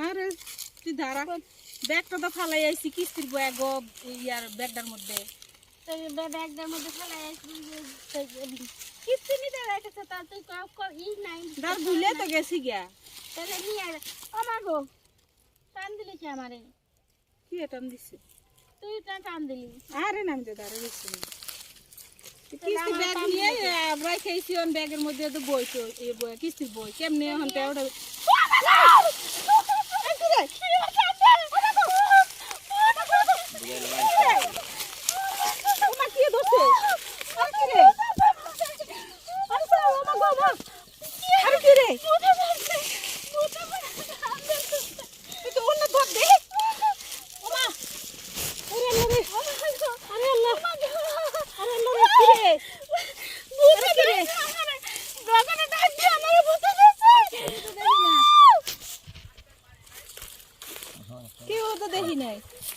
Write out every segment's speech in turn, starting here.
আরে তুই দাঁড়া। ব্যাগটা তো ফালাই আইছি কিস্তির ব্যাগ ইয়ার ব্যাগটার মধ্যে। ব্যাগটার মধ্যে ফেলে কিস্তি নিতে রেখেছে তা তুই ক- ক- ই নাই। দাঁড় ভুলে তো গেছি গিয়া। তাহলে নিয়ে আয়। আমার গো টান দিলি কি আমারে? কি এটা দিছে? তুই টান দিলি। আরে নাম দে দাঁড়া গেছি কিস্তি ব্যাগ নিয়ে আমরা খেয়েছি অন ব্যাগের মধ্যে তো বই তো কিস্তির বই। কেমনি এখন ওটা ওমা কি ধরছে আরে কি রে আরে সা ওমা গো মা আরে কি রে তুই তো অন্য ধর দে ওমা আরে আল্লাহ রে আরে আল্লাহ আরে আল্লাহ রে কি রে আরে কি রে দোকানে ডাক দিয়ে আমারে বুঝতে দিছে কেউ তো দেখি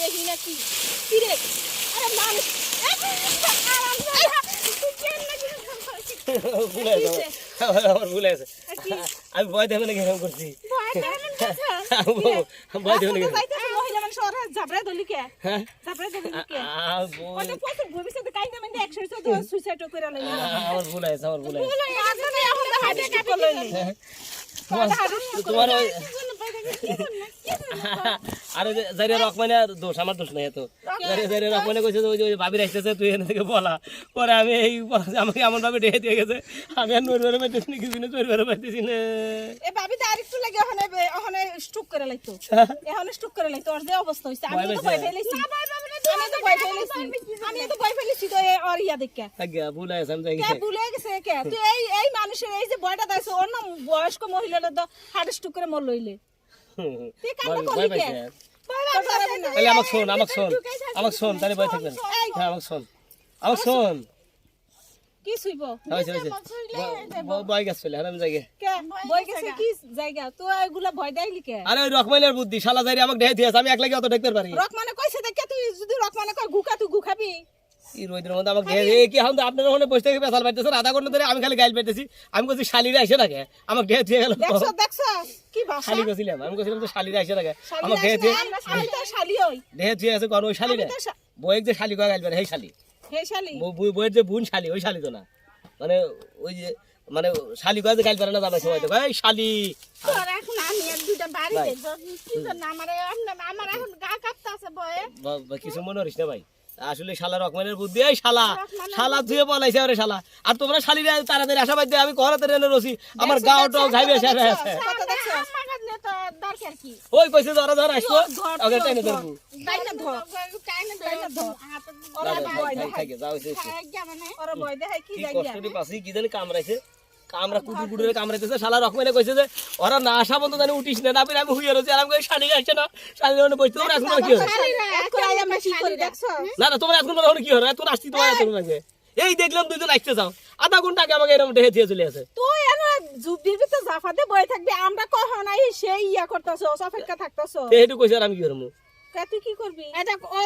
দেখি সর সর দেখি সর সর কি আরে মানুষ আমার আমি ভয় দেবে নাকি এরকম করছি। ভয় দেবে নাকি হ্যাঁ করে হয়েছে হ্যাঁ। তোমার- আরে যারে রকমানে দোষ আমার দোষ নাই এত। যারে যারে রকমানে কইছে ওই ভাবি রাখতেছে তুই এখান থেকে বলা। পরে আমি এই আমাকে এমন ভাবে ডেকে দিয়ে গেছে আমি আর নড়বারে পাইতেছি না কিছু না চড়বারে পাইতেছি না। এ ভাবি তো আরেকটু লাগে ওখানে ওখানে স্ট্রোক করে লাইতো। এখন স্ট্রোক করে লাইতো ওর যে অবস্থা হইছে। আমি তো ভয় ফেলেছি আমি তো ভয় ফেলেছি আমি তো ভয় ফেলেছি তো এ ওর ইয়া দেখে। আজ্ঞা ভুল হয়েছে আমি কে ভুলে গেছে কে? তুই এই এই মানুষের এই যে বয়টা দাইছে ওর না বয়স্ক মহিলাটা তো হার্ট স্ট্রোক করে মর লইলে তুই কান্না ভয় পাইছে। তোর ডরাবি না। তাহলে আমাকে শোন আমাকে শোন আমাকে শোন তাহলে ভয় থাকবেন। হ্যাঁ আমাকে শোন। আমাকে শোন। কি শুইব? গাছ ফেলে আমি যাই গে। কে? বই গেছে কি জায়গা? তো এগুলা ভয় আরে বুদ্ধি শালা আমাকে দিয়েছে আমি একলা অত দেখতে পারি। রক মানে কইছে দেখে তুই যদি রক মানে কয় গুকা তুই গুখাবি এই রোদের মধ্যে আমাকে ঢেকে কি এখন তো আপনার ওখানে বসে থেকে পেশাল পাইতেছেন? আধা ঘণ্টা ধরে আমি খালি গাইল পাইতেছি। আমি বলছি শালিরা এসে থাকে। আমাকে ঢেকে দিয়ে গেল। দেখছ দেখছ? কি ভাষা শালি গেছিলাম আমি বলছিলাম তো শালিরা এসে থাকে। শালি আমাকে দিয়ে না, আমরা শালি তো শালি হই। ঢেকে দিয়ে গেছে কোন ওই শালিরা আমি তো শা- বইয়ের যে শালি কয় গাইল পারে সেই শালি। হে শালি? বউ- বউ- বইয়ের যে বোন শালি ওই শালি তো না। মানে ওই যে মানে শালি কয় গাইল পারে না সময় তো। এই কিছু মনে করিস না ভাই। আসলে শালা রকমানের বুদ্ধি এই শালা শালা ধুয়ে বলাইছে আরে শালা। আর তোমরা শালিরা তাড়াতাড়ি আশা বাদ আমি ঘরে রেনে রসি। আমার গাও টাও খাইবে শেষ হয়ে আছে। কত দেখছ? আমার কাছে তো দরকার কি? ওই কইছে ধরা ধর আসব। ওকে ধর, টাইনে ধর। ধরবো থাক, থাক, যাও হইছে, হইছে। মানে। ওরা ভয় দেখায় কি কি জায়গা কষ্ট রে পাছি কি জানি কামড়াইছে। কামড়া কুটুর কুটুরে কামড়াইতেছে শালা রকমানে কইছে যে ওরা না আসা বন্ধ জানি উঠিস না না পেরে আমি হুইয়ে রয়েছি আর আমি শালি আসছে না শালি মানে বসতে তোমরা এখন কি এখন না না তোমরা এখন এখন কি হবে এখন আসছি তোমার এত লাগে এই দেখলাম দুইজন আসতে যাও। আধা ঘণ্টা আগে আমাকে এরকম ঢেকে দিয়ে চলে আসে। তুই এনে জুবির ভিতর জাফাতে বই থাকবি আমরা কহ নাই সেই ইয়া করতেছ অপেক্ষা থাকতেছ। এইটু কইছে আর আমি কি করব? তুই কি করবি? এটা ও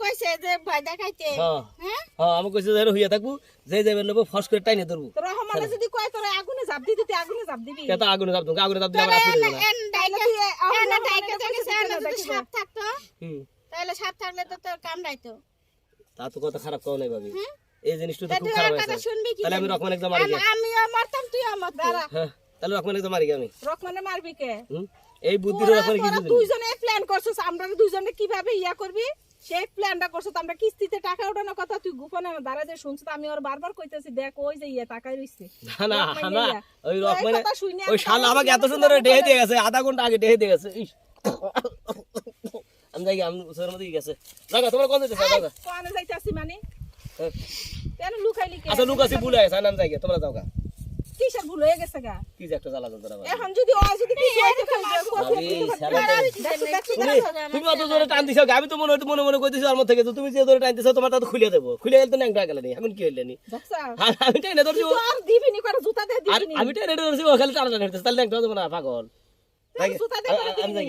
কইছে যে ভয় দেখাইতে। হ্যাঁ। হ্যাঁ? হ্যাঁ আমি কইছে যে হইয়া থাকব যে যাবে নেব ফস করে টাইনে ধরবো। রহমানে যদি কয় তোর আগুনে জাপ দিতে তুই আগুনে জাপ দিবি। কেতা আগুনে চাপ দেবো আগুনে চাপ দিলে আমার হাত পুড়ে যাবে তাইলে ডাইকে তুই আহ, এন রহমানের ডাইকে কাছে দেখেছে চলে এন যদি সাপ থাকতো হুম। তাহলে সাপ থাকলে তো তোর কামড়াইতো। তা তো কথা খারাপ কও নাই ভাবি। এই জিনিসটা তো খুব খারাপ হয়েছে। কি তাহলে আমি একদম মারি আম- মরতাম দাঁড়া। তাহলে রকমান একদম মারি আমি। রহমানে মারবি কে? হুম? এই বুদ্ধি তোরা রকমান তোরা কিছু দুইজনে প্ল্যান করছিস আমরা দুইজনে কীভাবে ইয়া করবি? সেই প্ল্যানটা করছিস আমরা কিস্তিতে টাকা ওঠানোর কথা তুই গোপনে দাঁড়া যে শুনছিস আমি ওর বারবার কইতেছি দেখ ওই যে ইয়ে টাকায় রইছে। না না ওই তো রকমানে ওই শালা আমাকে এত সুন্দর? ডেহে দিয়ে গেছে আধা ঘণ্টা আগে ডেহে দিয়ে গেছে আমি যাই আমি উসের মধ্যে গেছে। জাগা তোমরা কোন যেতে জাগা কোয়ানে যাইতাছি মানে? হ্যাঁ। কেন লুকাইলি কে? আচ্ছা লুক আছে ভুলে গেছে আমি যাই তোমরা যাও কিসের ভুল হয়ে গেছে গা। কি যে একটা জ্বালা যন্ত্রণা এখন যদি ও যদি কিছু হইতো তুমি অত জোরে টান দিছো আমি তো মনে মনে মনে কইতেছি আর গেছো তুমি যে জোরে টান দিছো তোমার তা তো খুলে দেবো। খুলে গেলে তো ন্যাংটা গেলে নি এখন কি হইলে নি? আমি টেনে ধরছি জুতা আর দিবিনি। আমি টেনে ধরছি ও খালি টানা টানা তাহলে ন্যাংটা দেবো না পাগল। তাই জুতা দিয়ে করে আ- আমি যাই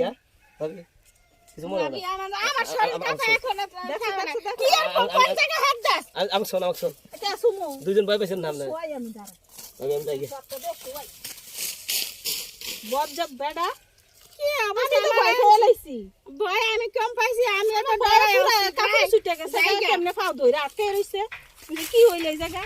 কিছু মনে হয় আমার আমার শরীর কাঁপা। এখন দেখছ। কি আর কোন কোন হাত দাস আমি- আমি শোন আমাকে শোন এটা সুমো। দুজন ভয় পেয়েছেন নাম না ওই আমি দাঁড়া। বেডা। কি অবস্থা তো ভয় পেয়ে লাইছি। ভয় আমি কম পাইছি আমি বড় ডরাই। কাপড় ছুটে গেছে, কেমনে পাও আটকে রইছে। কি হইল এই জায়গা?